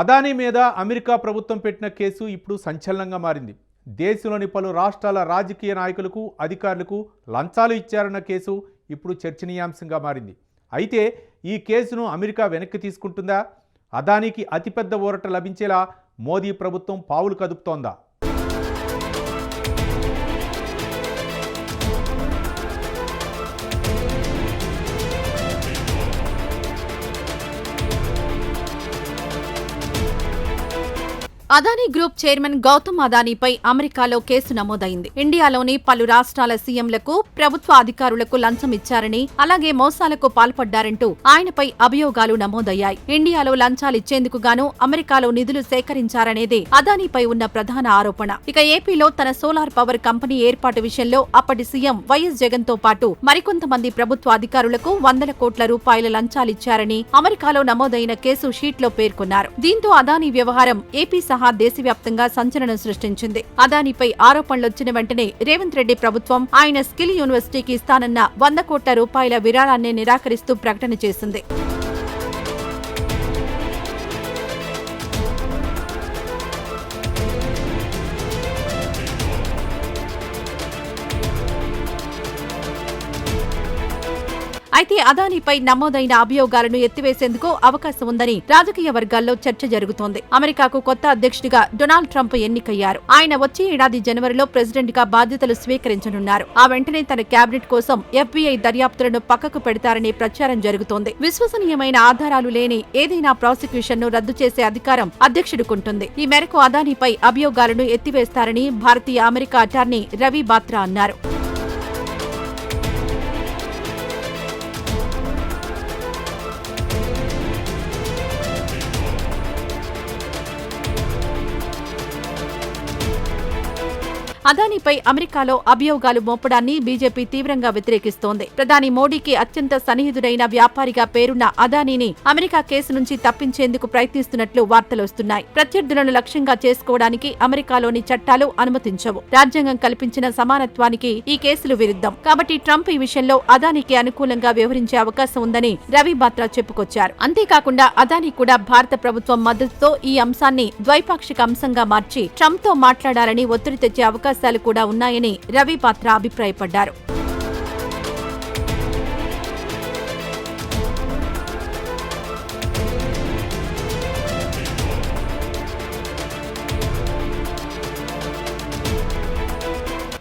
అదానీ మీద అమెరికా ప్రభుత్వం పెట్టిన కేసు ఇప్పుడు సంచలనంగా మారింది. దేశంలోని పలు రాష్ట్రాల రాజకీయ నాయకులకు అధికారులకు లంచాలు ఇచ్చారన్న కేసు ఇప్పుడు చర్చనీయాంశంగా మారింది. అయితే ఈ కేసును అమెరికా వెనక్కి తీసుకుంటుందా? అదానికి అతిపెద్ద ఊరట లభించేలా మోదీ ప్రభుత్వం పావులు కదుపుతోందా? అదానీ గ్రూప్ చైర్మన్ గౌతమ్ అదానీపై అమెరికాలో కేసు నమోదైంది. ఇండియాలోని పలు రాష్ట్రాల సీఎంలకు ప్రభుత్వ అధికారులకు లంచం ఇచ్చారని అలాగే మోసాలకు పాల్పడ్డారంటూ ఆయనపై అభియోగాలు నమోదయ్యాయి. ఇండియాలో లంచాలిచ్చేందుకు గాను అమెరికాలో నిధులు సేకరించారనేదే అదానీపై ఉన్న ప్రధాన ఆరోపణ. ఇక ఏపీలో తన సోలార్ పవర్ కంపెనీ ఏర్పాటు విషయంలో అప్పటి సీఎం వైఎస్ జగన్తో పాటు మరికొంతమంది ప్రభుత్వ అధికారులకు వందల కోట్ల రూపాయల లంచాలిచ్చారని అమెరికాలో నమోదైన కేసు షీట్లో పేర్కొన్నారు. దీంతో అదానీ వ్యవహారం ఏపీ సహా దేశవ్యాప్తంగా సంచలనం సృష్టించింది. అదానీపై ఆరోపణలొచ్చిన వెంటనే రేవంత్ రెడ్డి ప్రభుత్వం ఆయన స్కిల్ యూనివర్సిటీకి ఇస్తానన్న వంద కోట్ల రూపాయల విరాళాన్ని నిరాకరిస్తూ ప్రకటన చేసింది. అయితే అదానీపై నమోదైన అభియోగాలను ఎత్తివేసేందుకు అవకాశం ఉందని రాజకీయ వర్గాల్లో చర్చ జరుగుతోంది. అమెరికాకు కొత్త అధ్యక్షుడిగా డొనాల్డ్ ట్రంప్ ఎన్నికయ్యారు. ఆయన వచ్చే ఏడాది జనవరిలో ప్రెసిడెంట్గా బాధ్యతలు స్వీకరించనున్నారు. ఆ వెంటనే తన కేబినెట్ కోసం ఎఫ్బీఐ దర్యాప్తులను పక్కకు పెడతారనే ప్రచారం జరుగుతోంది. విశ్వసనీయమైన ఆధారాలు లేని ఏదైనా ప్రాసిక్యూషన్ను రద్దు చేసే అధికారం అధ్యక్షుడికుంటుంది. ఈ మేరకు అదానీపై అభియోగాలను ఎత్తివేస్తారని భారతీయ అమెరికా అటార్నీ రవి బాత్రా అన్నారు. అదానీపై అమెరికాలో అభియోగాలు మోపడాన్ని బీజేపీ తీవ్రంగా వ్యతిరేకిస్తోంది. ప్రధాని మోడీకి అత్యంత సన్నిహితుడైన వ్యాపారిగా పేరున్న అదానీని అమెరికా కేసు నుంచి తప్పించేందుకు ప్రయత్నిస్తున్నట్లు వార్తలొస్తున్నాయి ప్రత్యర్థులను లక్ష్యంగా చేసుకోవడానికి అమెరికాలోని చట్టాలు అనుమతించవు. రాజ్యాంగం కల్పించిన సమానత్వానికి ఈ కేసులు విరుద్ధం. కాబట్టి ట్రంప్ ఈ విషయంలో అదానీకి అనుకూలంగా వ్యవహరించే అవకాశం ఉందని రవి బాత్రా చెప్పుకొచ్చారు. అంతేకాకుండా అదానీ కూడా భారత ప్రభుత్వం మద్దతుతో ఈ అంశాన్ని ద్వైపాక్షిక అంశంగా మార్చి ట్రంప్తో మాట్లాడాలని ఒత్తిడి తెచ్చే అవకాశం అవకాశాలు కూడా ఉన్నాయని రవి పాత్ర అభిప్రాయపడ్డారు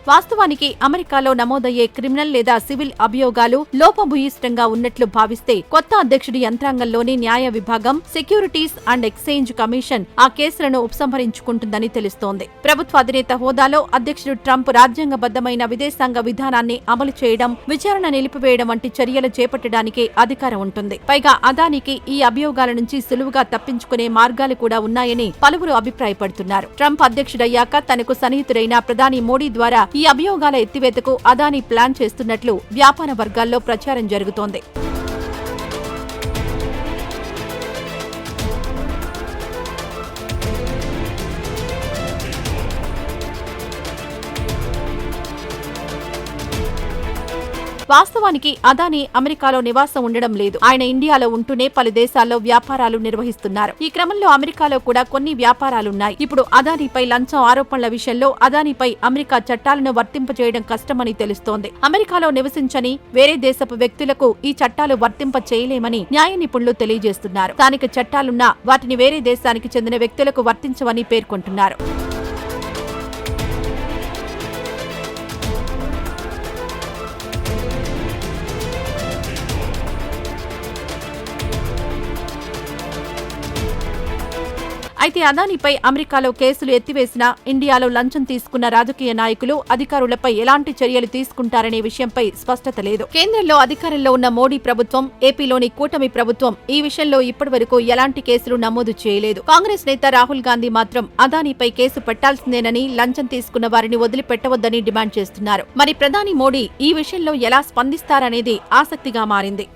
వాస్తవానికి అమెరికాలో నమోదయ్యే క్రిమినల్ లేదా సివిల్ అభియోగాలు లోపభూయిష్టంగా ఉన్నట్లు భావిస్తే కొత్త అధ్యక్షుడి యంత్రాంగంలోని న్యాయ విభాగం సెక్యూరిటీస్ అండ్ ఎక్స్చేంజ్ కమిషన్ ఆ కేసులను ఉపసంహరించుకుంటుందని తెలుస్తోంది. ప్రభుత్వ అధినేత హోదాలో అధ్యక్షుడు ట్రంప్ రాజ్యాంగబద్ధమైన విదేశాంగ విధానాన్ని అమలు చేయడం విచారణ నిలిపివేయడం వంటి చర్యలు చేపట్టడానికి అధికారం ఉంటుంది. పైగా అదానికి ఈ అభియోగాల నుంచి సులువుగా తప్పించుకునే మార్గాలు కూడా ఉన్నాయని పలువురు అభిప్రాయపడుతున్నారు. ట్రంప్ అధ్యక్షుడయ్యాక తనకు సన్నిహితుడైన ప్రధాని మోడీ ద్వారా ఈ అభియోగాల ఎత్తివేతకు అదానీ ప్లాన్ చేస్తున్నట్లు వ్యాపార వర్గాల్లో ప్రచారం జరుగుతోంది. వాస్తవానికి అదానీ అమెరికాలో నివాసం ఉండడం లేదు. ఆయన ఇండియాలో ఉంటూనే పలు దేశాల్లో వ్యాపారాలు నిర్వహిస్తున్నారు. ఈ క్రమంలో అమెరికాలో కూడా కొన్ని వ్యాపారాలున్నాయి. ఇప్పుడు అదానీపై లంచం ఆరోపణల విషయంలో అదానీపై అమెరికా చట్టాలను వర్తింపజేయడం కష్టమని తెలుస్తోంది. అమెరికాలో నివసించని వేరే దేశపు వ్యక్తులకు ఈ చట్టాలు వర్తింప చేయలేమని న్యాయ నిపుణులు తెలియజేస్తున్నారు. స్థానిక చట్టాలున్నా వాటిని వేరే దేశానికి చెందిన వ్యక్తులకు వర్తించవని పేర్కొంటున్నారు. అయితే అదానిపై అమెరికాలో కేసులు ఎత్తివేసినా ఇండియాలో లంచం తీసుకున్న రాజకీయ నాయకులు అధికారులపై ఎలాంటి చర్యలు తీసుకుంటారనే విషయంపై స్పష్టత లేదు. కేంద్రంలో అధికారంలో ఉన్న మోడీ ప్రభుత్వం ఏపీలోని కూటమి ప్రభుత్వం ఈ విషయంలో ఇప్పటివరకు ఎలాంటి కేసులు నమోదు చేయలేదు. కాంగ్రెస్ నేత రాహుల్ గాంధీ మాత్రం అదానిపై కేసు పెట్టాల్సిందేనని లంచం తీసుకున్న వారిని వదిలిపెట్టవద్దని డిమాండ్ చేస్తున్నారు. మరి ప్రధాని మోడీ ఈ విషయంలో ఎలా స్పందిస్తారనేది ఆసక్తిగా మారింది.